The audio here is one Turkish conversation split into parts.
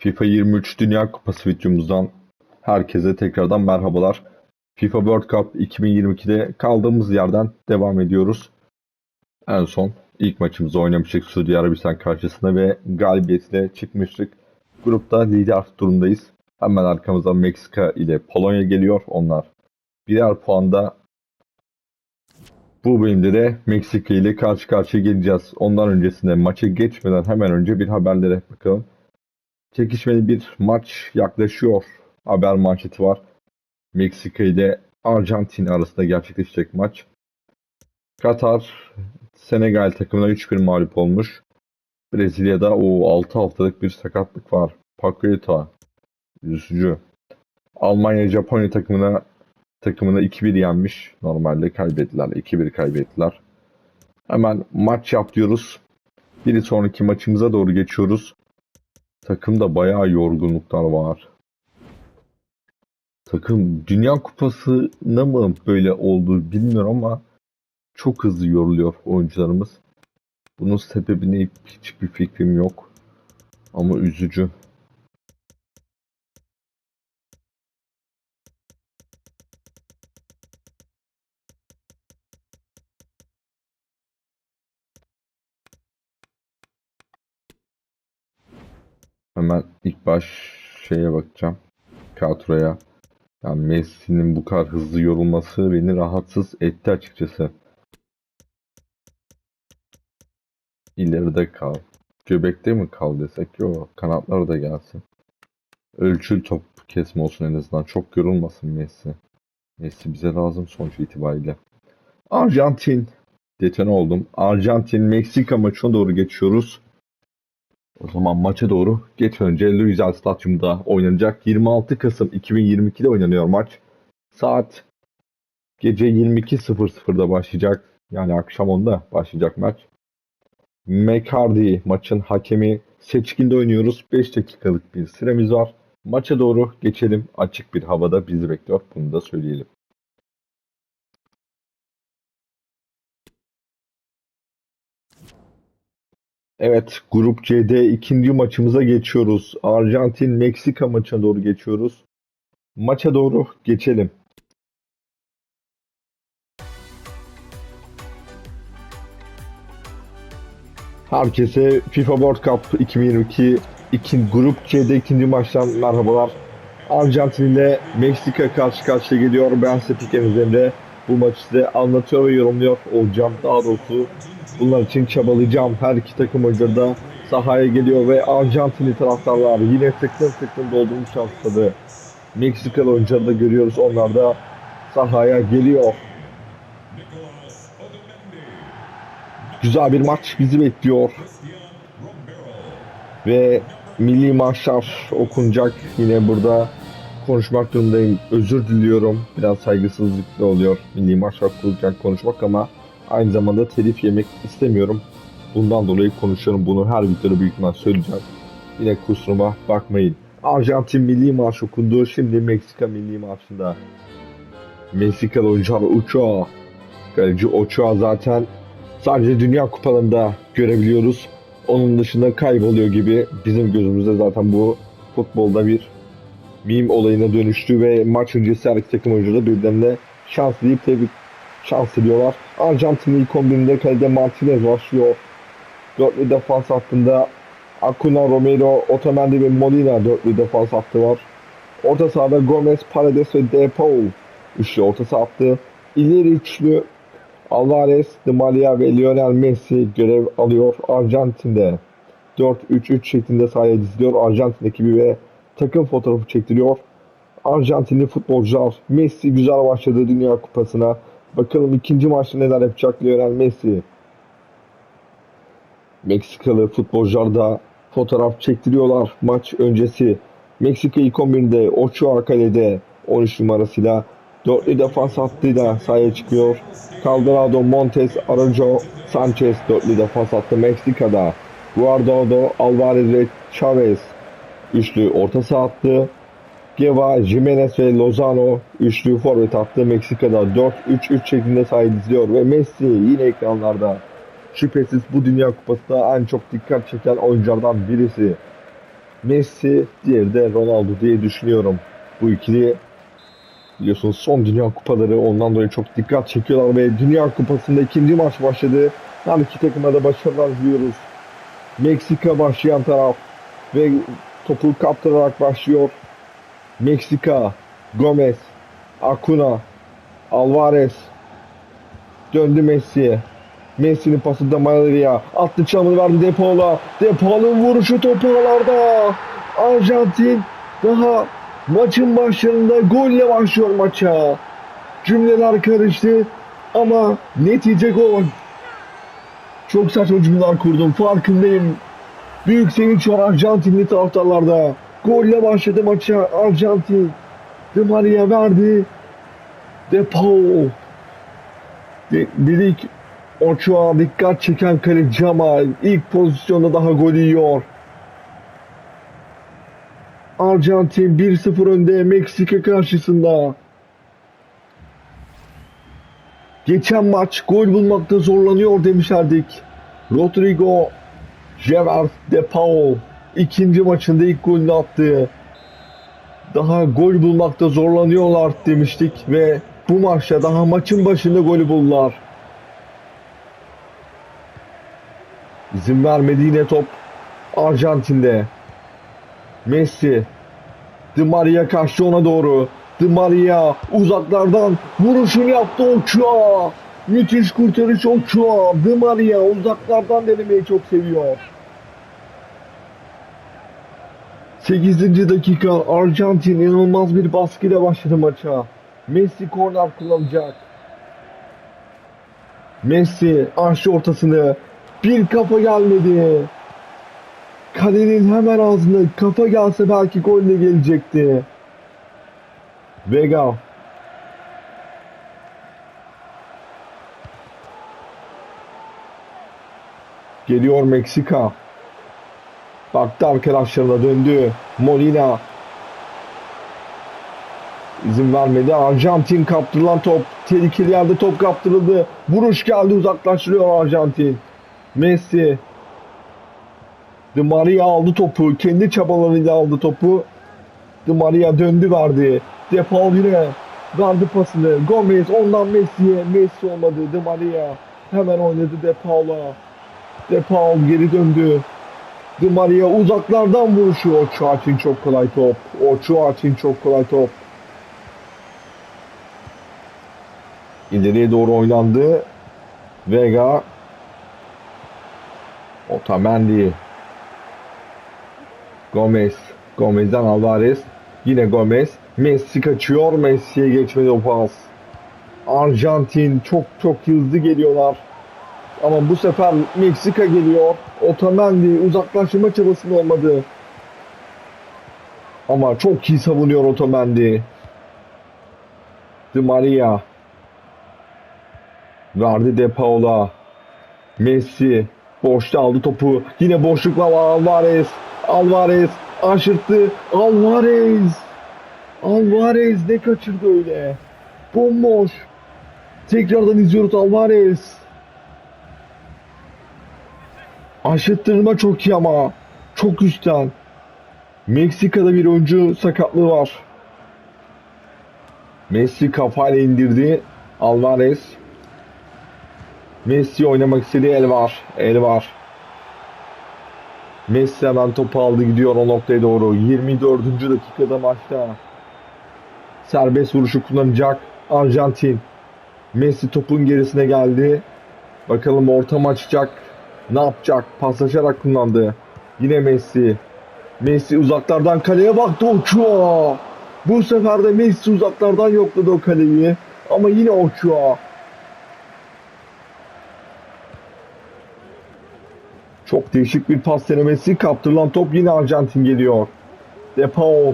FIFA 23 Dünya Kupası videomuzdan herkese tekrardan merhabalar. FIFA World Cup 2022'de kaldığımız yerden devam ediyoruz. En son ilk maçımızı oynamıştık Suudi Arabistan karşısında ve galibiyetle çıkmıştık. Grupta lider durumdayız. Hemen arkamızdan Meksika ile Polonya geliyor. Onlar birer puanda bu bölümde de Meksika ile karşı karşıya geleceğiz. Ondan öncesinde maça geçmeden hemen önce bir haberlere bakalım. Çekişmeli bir maç yaklaşıyor. Haber manşeti var. Meksika ile Arjantin arasında gerçekleşecek maç. Katar Senegal takımına 3-1 mağlup olmuş. Brezilya'da o 6 haftalık bir sakatlık var. Paqueta üzücü. Almanya Japonya takımına takımına 2-1 yenmiş. Normalde kaybettiler. 2-1 kaybettiler. Hemen maç yap diyoruz. Bir sonraki maçımıza doğru geçiyoruz. Takımda bayağı yorgunluklar var. Takım Dünya Kupası'na mı böyle oldu bilmiyorum ama çok hızlı yoruluyor oyuncularımız. Bunun sebebine hiçbir fikrim yok. Ama üzücü. Hemen ilk baş şeye bakacağım. Kadroya. Yani Messi'nin bu kadar hızlı yorulması beni rahatsız etti açıkçası. İleride kal. Göbekte mi kal desek yok. Kanatları da gelsin. Ölçül top kesme olsun en azından. Çok yorulmasın Messi. Messi bize lazım sonuç itibariyle. Arjantin. Detone oldum. Arjantin Meksika maçına doğru geçiyoruz. O zaman maça doğru geç önce Luizel Stadyum'da oynanacak. 26 Kasım 2022'de oynanıyor maç. Saat gece 22.00'da başlayacak. Yani akşam 10'da başlayacak maç. McCarthy maçın hakemi. Seçkinde oynuyoruz. 5 dakikalık bir süremiz var. Maça doğru geçelim. Açık bir havada bizi bekliyor. Bunu da söyleyelim. Evet, Grup C'de ikinci maçımıza geçiyoruz. Arjantin-Meksika maçına doğru geçiyoruz. Maça doğru geçelim. Herkese FIFA World Cup 2022 iki, Grup C'de ikinci maçtan merhabalar. Arjantin ile Meksika karşı karşıya geliyor. Ben Sepikeniz Emre. Bu maçı size anlatıyor ve yorumluyor olacağım. Daha doğrusu bunlar için çabalayacağım. Her iki takım oyuncuları da sahaya geliyor ve Arjantinli taraftarlar yine tıklım tıklım doldurmuş şansları. Meksikalı oyuncuları da görüyoruz. Onlar da sahaya geliyor. Güzel bir maç bizi bekliyor. Ve milli marşlar okunacak. Yine burada konuşmak durumundayım. Özür diliyorum. Biraz saygısızlıkla oluyor. Milli marşlar okunurken konuşmak ama aynı zamanda telif yemek istemiyorum. Bundan dolayı konuşuyorum. Bunu her videoda büyük ihtimal söyleyeceğim. Yine kusuruma bakmayın. Arjantin milli marş okundu. Şimdi Meksika milli marşında. Meksikalı oyuncular Ochoa. Kaleci Ochoa zaten sadece Dünya Kupalarında görebiliyoruz. Onun dışında kayboluyor gibi bizim gözümüzde zaten bu futbolda bir meme olayına dönüştü ve maç öncesi her iki takım oyuncuları birbirlerine şans deyip tebrik şans diliyorlar. Arjantin ilk 11'inde kalede Martinez başlıyor. Dörtlü defans hattında Acuna, Romero, Otamendi ve Molina dörtlü defans hattı var. Orta sahada Gomez, Paredes ve De Paul üçlü orta saha hattı. İleri üçlü Alvarez, Di Maria ve Lionel Messi görev alıyor Arjantin'de. 4-3-3 şeklinde sahaya diziliyor Arjantin ekibi ve takım fotoğrafı çektiriyor. Arjantinli futbolcular Messi güzel başladı Dünya Kupası'na. Bakalım ikinci maçta neler yapacak Lionel Messi. Meksikalı futbolcular da fotoğraf çektiriyorlar maç öncesi. Meksika ilk 11'de Ochoa kalede 13 numarasıyla dörtlü defans hattıyla sahaya çıkıyor. Calderado, Montes, Araujo, Sanchez dörtlü defans hattı Meksika'da. Guardado, Alvarez ve Chavez üçlü orta saha hattı. Geva, Jimenez ve Lozano üçlü forvet hattı Meksika'da 4-3-3 şeklinde diziliyor ve Messi yine ekranlarda. Şüphesiz bu Dünya Kupası'nda en çok dikkat çeken oyunculardan birisi. Messi, diğeri de Ronaldo diye düşünüyorum. Bu ikili biliyorsunuz son Dünya Kupaları ondan dolayı çok dikkat çekiyorlar ve Dünya Kupası'nda ikinci maç başladı. Her iki takıma da başarılar diliyoruz. Meksika başlayan taraf ve topu kaptırarak başlıyor. Meksika, Gomez, Acuna, Alvarez, döndü Messi'ye. Messi'nin pası da Maleri'ye. Attı çalımını verdi Depaul'a. Depaul'un vuruşu topu ağlarda. Arjantin daha maçın başlarında golle başlıyor maça. Cümleler karıştı ama netice gol. Çok saçma cümleler kurdum farkındayım. Büyük sevinç var Arjantinli taraftarlarda. Golle başladı maça Arjantin. Di Maria verdi. De Paul. De, dedik Ochoa dikkat çeken kaleci ama ilk pozisyonda daha gol yiyor. Arjantin 1-0 önde Meksika karşısında. Geçen maç gol bulmakta zorlanıyor demişlerdik. Rodrigo Gerard De Paul ikinci maçında ilk golünü attı. Daha gol bulmakta zorlanıyorlar demiştik ve bu maçta daha maçın başında golü buldular. İzin vermedi yine top Arjantin'de. Messi. Di Maria kaçtı ona doğru. Di Maria uzaklardan vuruşunu yaptı Ochoa. Müthiş kurtarış Ochoa. Di Maria uzaklardan denemeyi çok seviyor. 8. dakika Arjantin inanılmaz bir baskıyla başladı maça. Messi korner kullanacak. Messi aşçı ortasını bir kafa gelmedi. Kalenin hemen ağzında kafa gelse belki golle gelecekti. Vega. Geliyor Meksika. Baktı arkadaşlarına döndü. Molina. İzin vermedi. Arjantin kaptırılan top. Tehlikeli yerde top kaptırıldı. Vuruş geldi uzaklaştırıyor Arjantin. Messi. Di Maria aldı topu. Kendi çabalarıyla aldı topu. Di Maria döndü verdi. De yine verdi pasını. Gomez ondan Messi'ye. Messi olmadı. Di Maria hemen oynadı De Paul'a. De Paul geri döndü. Di Maria uzaklardan vuruşu. Ochoa için çok kolay top. Ochoa için çok kolay top. İleriye doğru oynandı. Vega. Otamendi. Gomez. Gomez'den Alvarez. Yine Gomez. Messi kaçıyor. Messi'ye geçmedi o pas. Arjantin çok çok hızlı geliyorlar. Ama bu sefer Meksika geliyor. Otamendi uzaklaştırma çabasında olmadı. Ama çok iyi savunuyor Otamendi. Di Maria. Verdi De Paul'a. Messi. Boşta aldı topu. Yine boşluk var Alvarez. Alvarez aşırttı. Alvarez. Alvarez ne kaçırdı öyle. Bomboş. Tekrardan izliyoruz Alvarez. Aşırttırma çok iyi ama. Çok üstten. Meksika'da bir oyuncu sakatlığı var. Messi kafayla indirdi. Alvarez. Messi oynamak istediği el var. El var. Messi hemen topu aldı gidiyor o noktaya doğru. 24. dakikada maçta. Serbest vuruşu kullanacak Arjantin. Messi topun gerisine geldi. Bakalım ortam açacak. Ne yapacak? Paslaşarak kullandı. Yine Messi. Messi uzaklardan kaleye baktı Ochoa. Bu sefer de Messi uzaklardan yokladı o kaleyi. Ama yine Ochoa. Çok değişik bir pas denemesi. Kaptırılan top yine Arjantin geliyor. De Paul.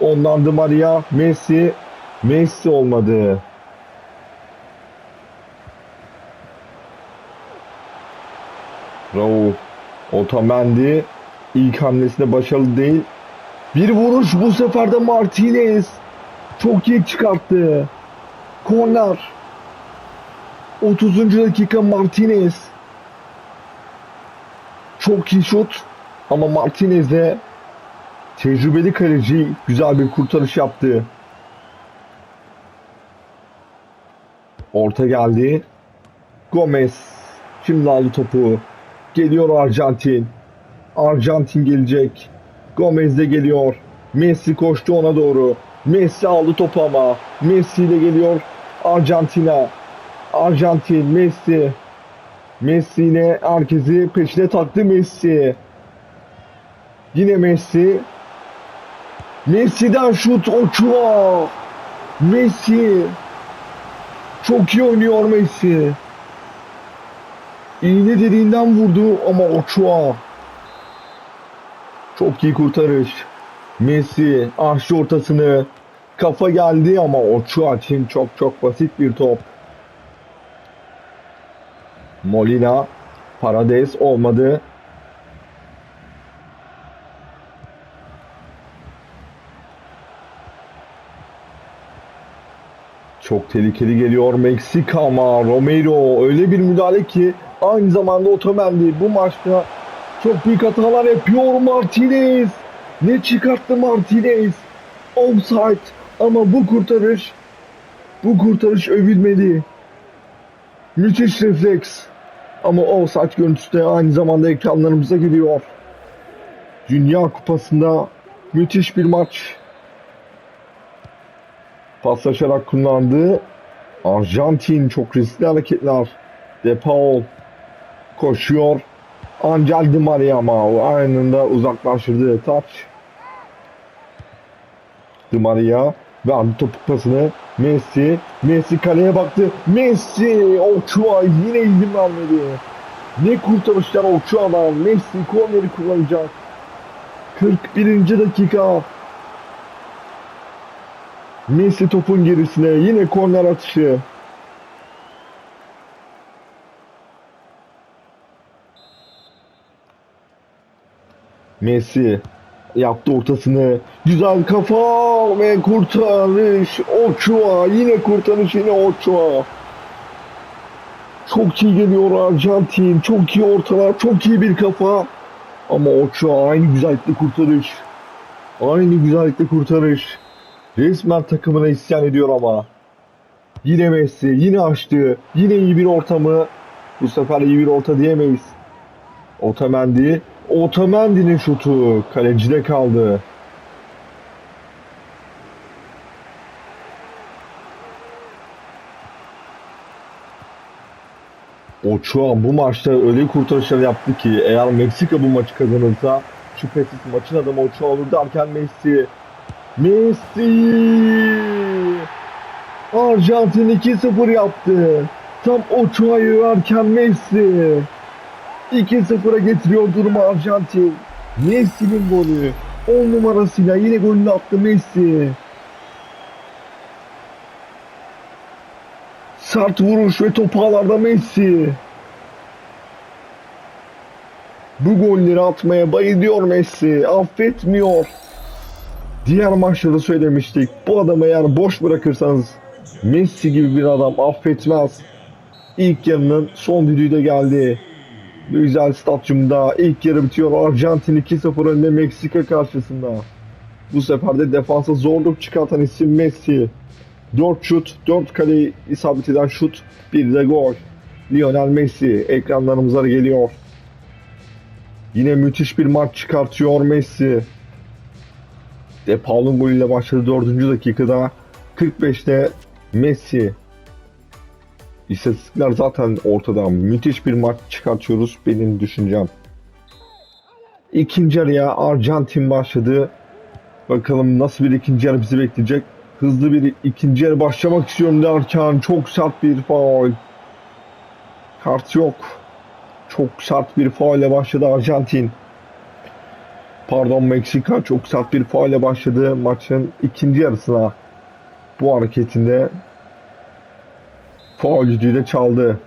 Ondan Di Maria. Messi. Messi olmadı. Raul. Otamendi. ilk hamlesinde başarılı değil. Bir vuruş bu sefer de Martinez. Çok iyi çıkarttı. Korner. 30. dakika Martinez. Çok iyi şut. Ama Martinez de Tecrübeli kaleci güzel bir kurtarış yaptı. Orta geldi. Gomez şimdi aldı topu. Geliyor Arjantin. Arjantin gelecek. Gomez de geliyor. Messi koştu ona doğru. Messi aldı topu ama. Messi ile geliyor Arjantin'a. Arjantin, Messi. Messi yine herkesi peşine taktı Messi. Yine Messi. Messi'den şut Ochoa. Messi. Çok iyi oynuyor Messi. İğne deliğinden vurdu ama Ochoa. Çok iyi kurtarış. Messi açtı ortasını. Kafa geldi ama Ochoa için çok çok basit bir top. Molina. Parades olmadı. Çok tehlikeli geliyor Meksika ama Romero öyle bir müdahale ki aynı zamanda Otamendi bu maçta çok büyük hatalar yapıyor Martinez. Ne çıkarttı Martinez? Offside ama bu kurtarış bu kurtarış övülmeli. Müthiş refleks. Ama offside görüntüsü de aynı zamanda ekranlarımıza geliyor. Dünya Kupası'nda müthiş bir maç. Paslaşarak kullandı. Arjantin çok riskli hareketler. De Paul koşuyor. Angel Di Maria ama anında uzaklaştırdı taç. Di Maria verdi topuk pasını. Messi. Messi kaleye baktı. Messi. Ochoa yine izin vermedi. Ne kurtarışlar Ochoa'dan. Messi korneri kullanacak. 41. dakika. Messi topun gerisine yine korner atışı. Messi yaptı ortasını. Güzel kafa ve kurtarış. Ochoa yine kurtarış yine Ochoa. Çok iyi geliyor Arjantin. Çok iyi ortalar. Çok iyi bir kafa. Ama Ochoa aynı güzellikle kurtarış. Aynı güzellikle kurtarış. Resmen takımına isyan ediyor ama. Yine Messi, yine açtı, yine iyi bir ortamı. Bu sefer iyi bir orta diyemeyiz. Otamendi, Otamendi'nin şutu kalecide kaldı. Ochoa bu maçta öyle kurtarışlar yaptı ki eğer Meksika bu maçı kazanırsa şüphesiz maçın adamı Ochoa olur derken Messi Messi Arjantin 2-0 yaptı. Tam Ochoa'yı verken Messi 2-0'a getiriyor durumu Arjantin. Messi'nin golü. 10 numarasıyla yine golünü attı Messi. Sert vuruş ve top ağlarda Messi. Bu golleri atmaya bayılıyor Messi. Affetmiyor. Diğer maçlarda söylemiştik. Bu adamı eğer boş bırakırsanız Messi gibi bir adam affetmez. İlk yarının son düdüğü de geldi. Güzel stadyumda ilk yarı bitiyor. Arjantin 2-0 önde Meksika karşısında. Bu sefer de defansa zorluk çıkartan isim Messi. 4 şut, 4 kale isabet eden şut, bir de gol. Lionel Messi ekranlarımıza geliyor. Yine müthiş bir maç çıkartıyor Messi. De Paul'un golüyle başladı 4. dakikada. 45'te Messi. İstatistikler zaten ortada. Müthiş bir maç çıkartıyoruz benim düşüncem. İkinci yarıya Arjantin başladı. Bakalım nasıl bir ikinci yarı bizi bekleyecek. Hızlı bir ikinci yarı başlamak istiyorum derken çok sert bir faul. Kart yok. Çok sert bir faulle başladı Arjantin. Pardon Meksika çok sert bir faulle başladı maçın ikinci yarısına. Bu hareketinde faul düdüğü çaldı.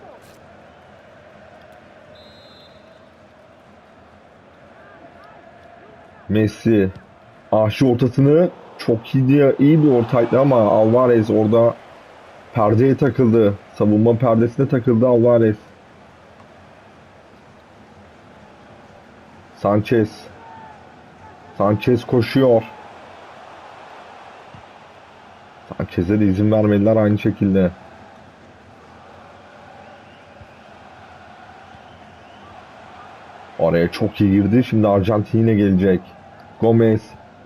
Messi aşı ortasını çok iyi iyi bir ortaydı ama Alvarez orada perdeye takıldı. Savunma perdesine takıldı Alvarez. Sanchez Sanchez koşuyor. Sanchez'e de izin vermediler aynı şekilde. Oraya çok iyi girdi. Şimdi Arjantin yine gelecek. Gomez.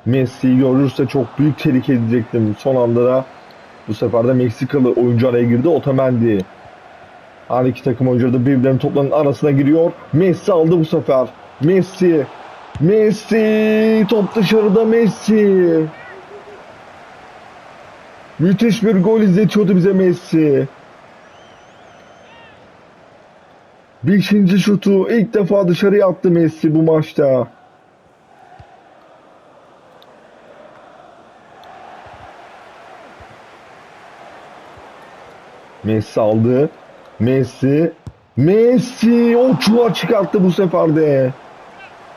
Messi görürse çok büyük tehlike edecektim. Son anda da bu sefer de Meksikalı oyuncu araya girdi. Otamendi. Her iki takım oyuncuları da birbirlerinin toplarının arasına giriyor. Messi aldı bu sefer. Messi. Messi. Top dışarıda Messi. Müthiş bir gol izletiyordu bize Messi. Beşinci şutu ilk defa dışarıya attı Messi bu maçta. Messi aldı. Messi. Messi o çuva çıkarttı bu sefer de.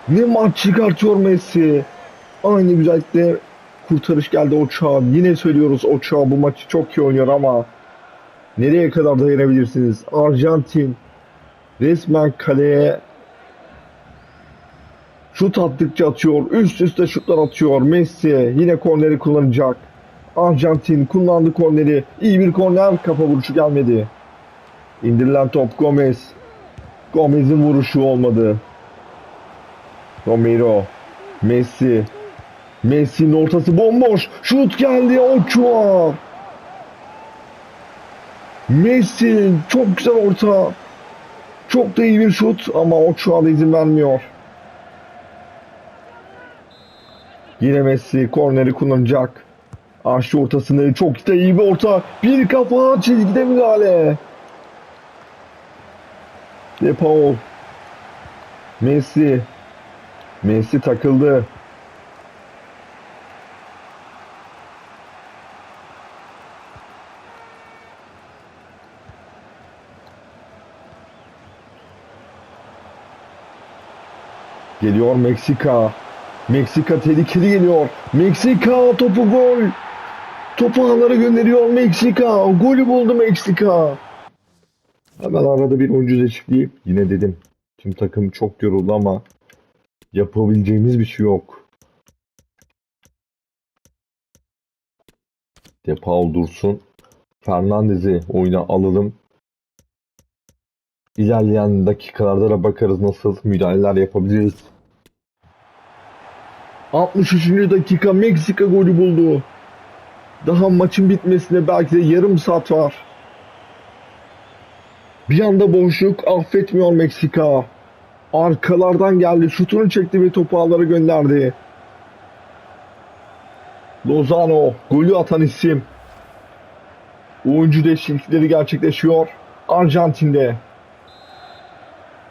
Ne maç çıkartıyor Messi. Aynı güzellikle kurtarış geldi Ochoa. Yine söylüyoruz Ochoa bu maçı çok iyi oynuyor ama nereye kadar dayanabilirsiniz? Arjantin resmen kaleye şut attıkça atıyor. Üst üste şutlar atıyor. Messi yine korneri kullanacak. Arjantin kullandı korneri. İyi bir korner kafa vuruşu gelmedi. İndirilen top Gomez. Gomez'in vuruşu olmadı. Romero. Messi. Messi'nin ortası bomboş. Şut geldi Ochoa. Messi çok güzel orta. Çok da iyi bir şut ama Ochoa da izin vermiyor. Yine Messi korneri kullanacak. Açtı ortasını çok da iyi bir orta. Bir kafa çizgide müdahale. De Paul. Messi. Messi takıldı. Geliyor Meksika. Meksika tehlikeli geliyor. Meksika topu gol. Topu ağlara gönderiyor Meksika. Golü buldu Meksika. Hemen arada bir oyuncu değişikliği. Yine dedim. Tüm takım çok yoruldu ama yapabileceğimiz bir şey yok. De Paul dursun. Fernandez'i oyuna alalım. İlerleyen dakikalarda da bakarız nasıl müdahaleler yapabiliriz. 63. dakika Meksika golü buldu. Daha maçın bitmesine belki de yarım saat var. Bir anda boşluk affetmiyor Meksika. Arkalardan geldi. Şutunu çekti ve topu ağlara gönderdi. Lozano golü atan isim. Oyuncu değişiklikleri gerçekleşiyor. Arjantin'de.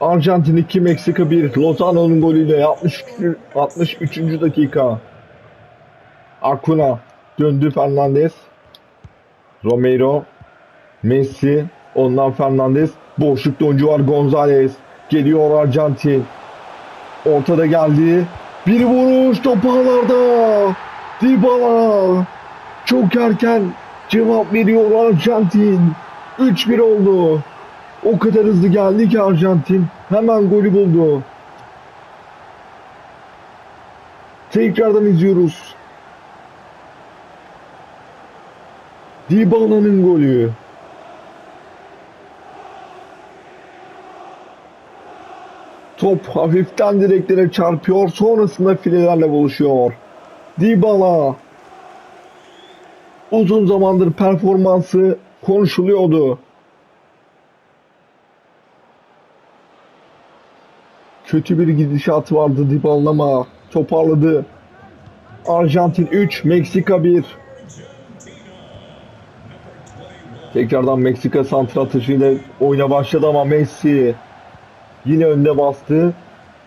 Arjantin 2 Meksika 1 Lozano'nun golüyle 63. 63. dakika. Acuna döndü Fernandez. Romero Messi ondan Fernandez boşlukta oyuncu var Gonzalez geliyor Arjantin. Ortada geldi. Bir vuruş top ağlarda Dybala. Çok erken cevap veriyor Arjantin. 3-1 oldu. O kadar hızlı geldi ki Arjantin hemen golü buldu. Tekrardan izliyoruz. Dybala'nın golü. Top hafiften direklere çarpıyor. Sonrasında filelerle buluşuyor. Dybala. Uzun zamandır performansı konuşuluyordu. Kötü bir gidişat vardı Dybala'nın ama toparladı. Arjantin 3, Meksika 1. Tekrardan Meksika santral atışıyla oyuna başladı ama Messi yine önde bastı.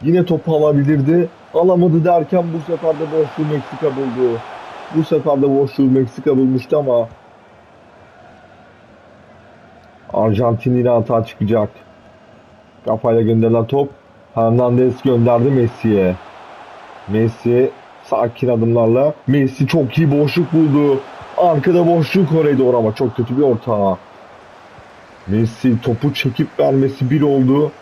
Yine topu alabilirdi. Alamadı derken bu sefer de boşluğu Meksika buldu. Bu sefer de boşluğu Meksika bulmuştu ama Arjantin yine hata çıkacak. Kafayla gönderilen top Hernandez gönderdi Messi'ye. Messi sakin adımlarla Messi çok iyi boşluk buldu. Arkada boşluk oraya doğru ama çok kötü bir orta. Messi topu çekip vermesi bir oldu.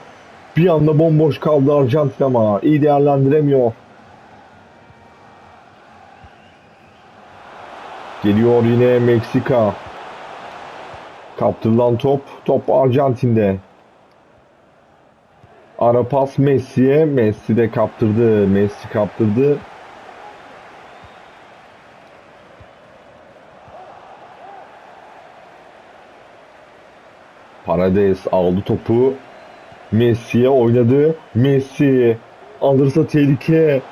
Bir anda bomboş kaldı Arjantin ama iyi değerlendiremiyor. Geliyor yine Meksika. Kaptırılan top. Top Arjantin'de. Ara pas Messi'ye. Messi de kaptırdı. Messi kaptırdı. Parades aldı topu. Messi'ye oynadı. Messi alırsa tehlike.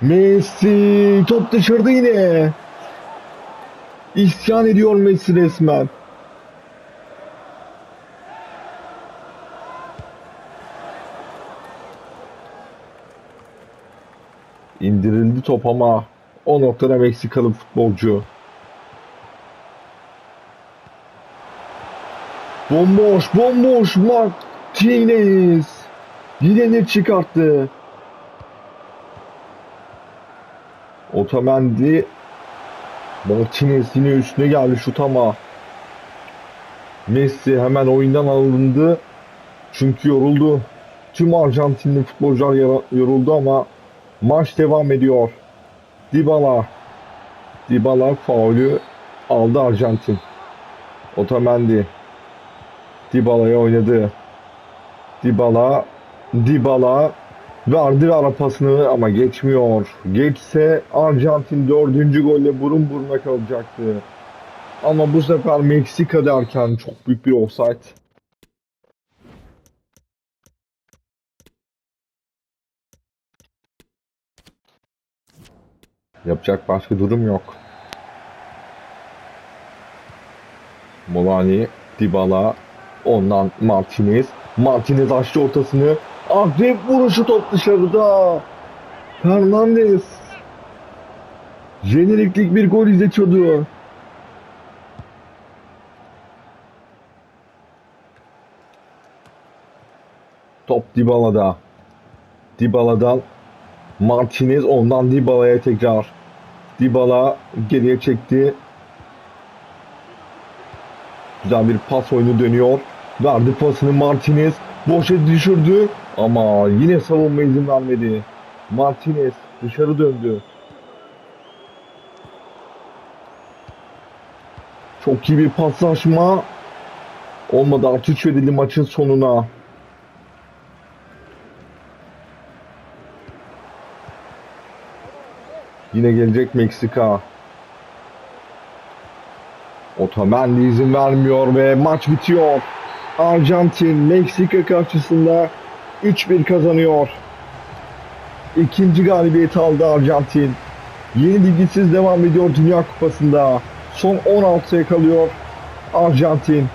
Messi top dışarıda yine. İsyan ediyor Messi resmen. İndirildi top ama o noktada Meksikalı futbolcu. Bomboş, bomboş Martinez. Yine ne çıkarttı? Otamendi Martinez yine üstüne geldi şut ama Messi hemen oyundan alındı. Çünkü yoruldu. Tüm Arjantinli futbolcular yoruldu ama maç devam ediyor. Dybala Dybala faulü aldı Arjantin. Otamendi Dybala'ya oynadı. Dybala Dybala verdi ara pasını ama geçmiyor. Geçse Arjantin dördüncü golle burun buruna kalacaktı. Ama bu sefer Meksika derken çok büyük bir offside. Yapacak başka durum yok. Molani, Dybala, ondan Martinez. Martinez açtı ortasını. Akrep vuruşu top dışarıda. Fernandez. Jeneriklik bir gol izletiyordu. Top Dybala'da. Dybala'dan Martinez ondan Dybala'ya tekrar. Dybala geriye çekti. Güzel bir pas oyunu dönüyor. Verdi pasını Martinez. Boşa düşürdü. Ama yine savunma izin vermedi. Martinez dışarı döndü. Çok iyi bir paslaşma. Olmadı artış verildi maçın sonuna. Yine gelecek Meksika. Otamendi izin vermiyor ve maç bitiyor. Arjantin Meksika karşısında 3-1 kazanıyor. İkinci galibiyeti aldı Arjantin. Yeni bilgisiz devam ediyor Dünya Kupası'nda. Son 16'ya kalıyor Arjantin.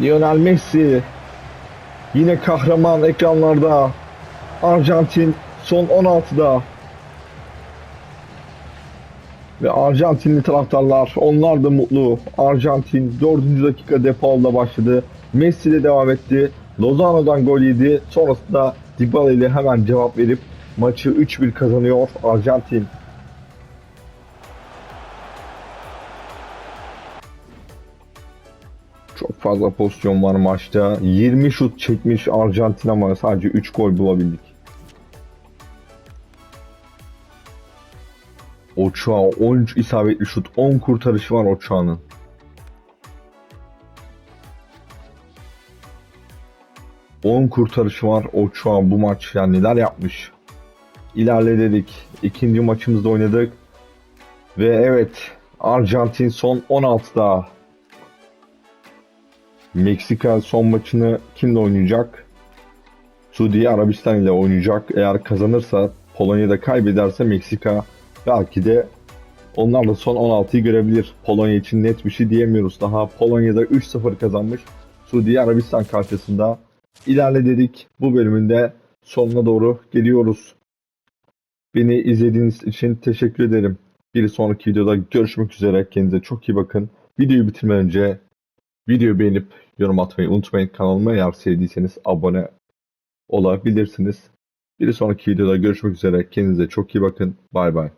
Lionel Messi yine kahraman ekranlarda. Arjantin son 16'da. Ve Arjantinli taraftarlar onlar da mutlu. Arjantin 4. dakika defaulda başladı. Messi ile devam etti. Lozano'dan gol yedi. Sonrasında Dybala ile hemen cevap verip maçı 3-1 kazanıyor Arjantin. Çok fazla pozisyon var maçta. 20 şut çekmiş Arjantin ama sadece 3 gol bulabildik. Ochoa 13 isabetli şut, 10 kurtarışı var Ochoa'nın. On kurtarışı var Ochoa bu maç yani neler yapmış. İlerle dedik. İkinci maçımızda oynadık. Ve evet Arjantin son 16'da. Meksika son maçını kimle oynayacak? Suudi Arabistan ile oynayacak. Eğer kazanırsa Polonya'da kaybederse Meksika belki de onlar da son 16'yı görebilir. Polonya için net bir şey diyemiyoruz. Daha Polonya'da 3-0 kazanmış. Suudi Arabistan karşısında ilerle dedik. Bu bölümünde sonuna doğru geliyoruz. Beni izlediğiniz için teşekkür ederim. Bir sonraki videoda görüşmek üzere. Kendinize çok iyi bakın. Videoyu bitirmeden önce videoyu beğenip yorum atmayı unutmayın. Kanalıma eğer sevdiyseniz abone olabilirsiniz. Bir sonraki videoda görüşmek üzere. Kendinize çok iyi bakın. Bay bay.